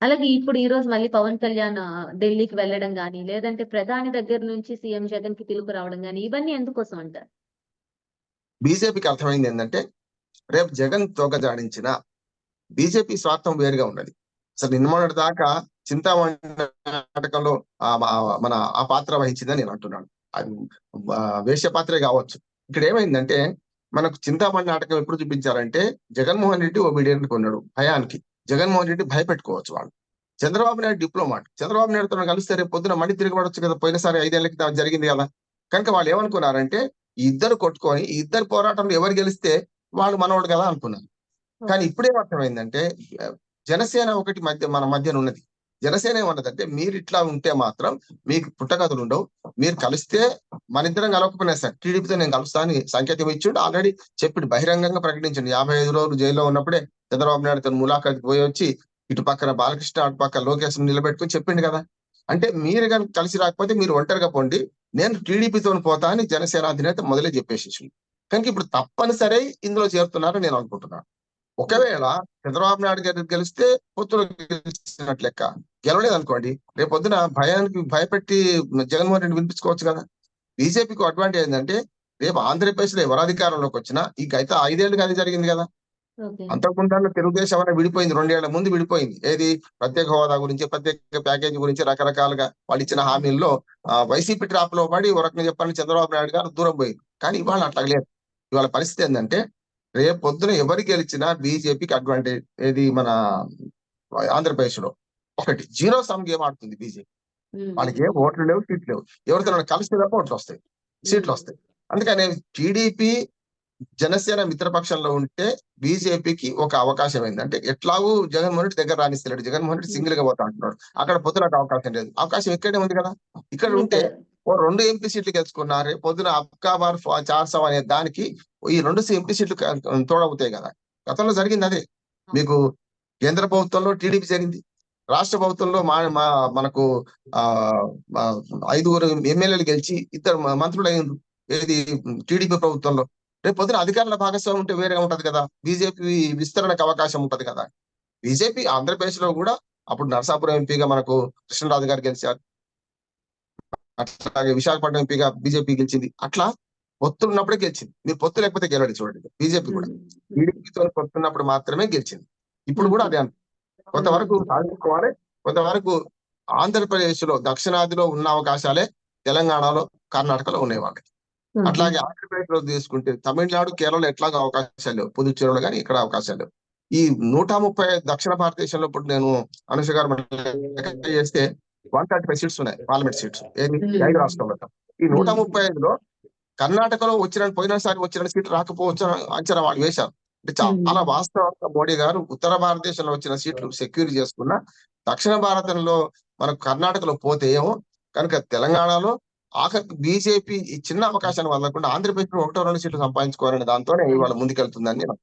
అలాగే ఇప్పుడు ఈ రోజు మళ్ళీ పవన్ కళ్యాణ్ ఢిల్లీకి వెళ్ళడం గానీ లేదంటే ప్రధాని దగ్గర నుంచి సీఎం జగన్కి పిలుపు రావడం గానీ ఇవన్నీ ఎందుకోసం అంటారు? బీజేపీకి అర్థమైంది ఏంటంటే రేపు జగన్ తోక జాడించిన బీజేపీ స్వార్థం వేరుగా ఉన్నది. అసలు నిన్నమొన్నటి దాకా చింతామణి నాటకంలో మన ఆ పాత్ర వహించిందని నేను అంటున్నాను. అది ఆ, పాత్రే కావచ్చు. ఇక్కడ ఏమైందంటే మనకు చింతామణి నాటకం ఎప్పుడు చూపించారంటే జగన్మోహన్ రెడ్డి ఓ ఒబీడియంట్ కొన్నాడు భయానికి జగన్మోహన్ రెడ్డి భయపెట్టుకోవచ్చు వాళ్ళు. చంద్రబాబు నాయుడు డిప్లొమాట్. చంద్రబాబు నాయుడుతో కలిస్తే రేపు పొద్దున మళ్ళీ తిరిగి పడవచ్చు కదా పోయినసారి ఐదేళ్ళ క్రితం జరిగింది కదా. కనుక వాళ్ళు ఏమనుకున్నారంటే ఈ ఇద్దరు కొట్టుకొని ఇద్దరు పోరాటంలో ఎవరు గెలిస్తే వాళ్ళు మనవాడు కదా అనుకున్నారు? కానీ ఇప్పుడే అర్థమైందంటే జనసేన ఒకటి మధ్య మన మధ్యన ఉన్నది. జనసేన ఏమన్నదంటే మీరు ఇట్లా ఉంటే మాత్రం మీకు పుట్టగతులు ఉండవు. మీరు కలిస్తే మన ఇద్దరం కలవకపోయినా సార్ టీడీపీతో నేను కలుస్తాను సంకేతం ఇచ్చిండు. ఆల్రెడీ చెప్పిండు బహిరంగంగా ప్రకటించండి. యాభై ఐదు రోజులు జైల్లో ఉన్నప్పుడే చంద్రబాబు నాయుడు తన ములాఖాకి పోయి వచ్చి ఇటు పక్కన బాలకృష్ణ అటు పక్కన లోకేష్ నిలబెట్టుకుని చెప్పిండు కదా. అంటే మీరు కనుక కలిసి రాకపోతే మీరు ఒంటరిగా పోండి. నేను టీడీపీతో పోతా అని జనసేన అధినేత మొదలే చెప్పేసి కనుక ఇప్పుడు తప్పనిసరి ఇందులో చేరుతున్నారని నేను అనుకుంటున్నాను ఒకవేళ చంద్రబాబు నాయుడు గారి గెలిస్తే పొత్తులు గెలిచినట్లు లెక్క. గెలవలేదు అనుకోండి రేపు పొద్దున భయానికి భయపెట్టి జగన్మోహన్ రెడ్డి వినిపించుకోవచ్చు కదా. బీజేపీకి అడ్వాంటేజ్ ఏంటంటే రేపు ఆంధ్రప్రదేశ్లో ఎవరు అధికారంలోకి వచ్చినా ఈ గత ఐదేళ్ళుగా అది జరిగింది కదా. అంతకుండా తెలుగుదేశం అనే విడిపోయింది రెండేళ్ళ ముందు విడిపోయింది. ఏది? ప్రత్యేక హోదా గురించి ప్రత్యేక ప్యాకేజీ గురించి రకరకాలుగా వాళ్ళు ఇచ్చిన హామీల్లో వైసీపీ ట్రాప్లో పడి ఒక రకంగా చెప్పాలని చంద్రబాబు నాయుడు గారు దూరం పోయింది. కానీ ఇవాళ అట్లా లేదు. ఇవాళ పరిస్థితి ఏంటంటే రేపు పొద్దున ఎవరు గెలిచినా బీజేపీకి అడ్వాంటేజ్ ఏది మన ఆంధ్రప్రదేశ్లో ఒకటి జీరో సమ్ గేమ్ ఆడుతుంది బీజేపీ. వాళ్ళకి ఏం ఓట్లు లేవు సీట్లు లేవు. ఎవరితో కలిసి తప్ప ఓట్లు వస్తాయి. సీట్లు వస్తాయి. అందుకని టీడీపీ జనసేన మిత్రపక్షంలో ఉంటే బీజేపీకి ఒక అవకాశం ఏంది అంటే ఎట్లాగూ జగన్మోహన్ రెడ్డి దగ్గర రాణిస్తలేడు జగన్మోహన్ రెడ్డి సింగిల్గా పోతా అంటున్నాడు. అక్కడ పొద్దునకు అవకాశం లేదు. అవకాశం ఇక్కడే ఉంది కదా? ఇక్కడ ఉంటే ఓ రెండు ఎంపీ సీట్లు గెలుచుకున్నారు పొద్దున అబ్కా బార్ ఫా- చార్ సవ్ అనే దానికి ఈ రెండు ఎంపీ సీట్లు తోడవుతాయి కదా? గతంలో జరిగింది అదే. మీకు కేంద్ర ప్రభుత్వంలో టీడీపీ జరిగింది. రాష్ట్ర ప్రభుత్వంలో మా మా మనకు ఆ ఐదుగురు ఎమ్మెల్యేలు గెలిచి ఇద్దరు మంత్రులు అయ్యిండ్రు ఏది టీడీపీ ప్రభుత్వంలో. రేపు పొద్దున అధికారుల భాగస్వామ్యం ఉంటే వేరేగా ఉంటది కదా. బీజేపీ విస్తరణకు అవకాశం ఉంటది కదా. బీజేపీ ఆంధ్రప్రదేశ్లో కూడా అప్పుడు నరసాపురం ఎంపీగా మనకు కృష్ణరాజు గారు గెలిచారు. అట్లాగే విశాఖపట్నం ఎంపీగా బీజేపీ గెలిచింది. అట్లా పొత్తులు ఉన్నప్పుడే గెలిచింది. మీరు పొత్తు లేకపోతే గెలవడి చూడండి. బీజేపీ కూడా. టీడీపీతో పొత్తున్నప్పుడు మాత్రమే గెలిచింది. ఇప్పుడు కూడా అదే అంత కొంతవరకు సాధించుకోవాలి కొంతవరకు ఆంధ్రప్రదేశ్లో దక్షిణాదిలో ఉన్న అవకాశాలే తెలంగాణలో కర్ణాటకలో ఉన్నాయి వాళ్ళకి. అట్లాగే ఆంధ్రప్రదేశ్లో తీసుకుంటే తమిళనాడు కేరళ ఎట్లాగో అవకాశాలు లేవు. పుదుచ్చేరిలో కానీ ఇక్కడ అవకాశాలు లేవు. ఈ నూట ముప్పై దక్షిణ భారతదేశంలో ఇప్పుడు నేను అనుష గారు చేస్తే వన్ థర్టీ ఫైవ్ సీట్స్ ఉన్నాయి పార్లమెంట్ సీట్స్. ఐదు రాష్ట్రాల్లో ఈ నూట ముప్పై ఐదులో కర్ణాటకలో వచ్చిన పోయినసారి వచ్చిన సీట్లు రాకపోవచ్చు అంచనా వాళ్ళు వేశారు. అంటే చాలా వాస్తవంగా మోడీ గారు ఉత్తర భారతదేశంలో వచ్చిన సీట్లు సెక్యూర్ చేసుకున్న దక్షిణ భారతంలో మనకు కర్ణాటకలో పోతే ఏమో కనుక తెలంగాణలో ఆఖరికి బీజేపీ ఈ చిన్న అవకాశాన్ని వదలకుండా ఆంధ్రప్రదేశ్ ఒకటో రెండు సీట్లు సంపాదించుకోవాలనే దాంతోనే ఇవాళ ముందుకెళ్తుందని నేను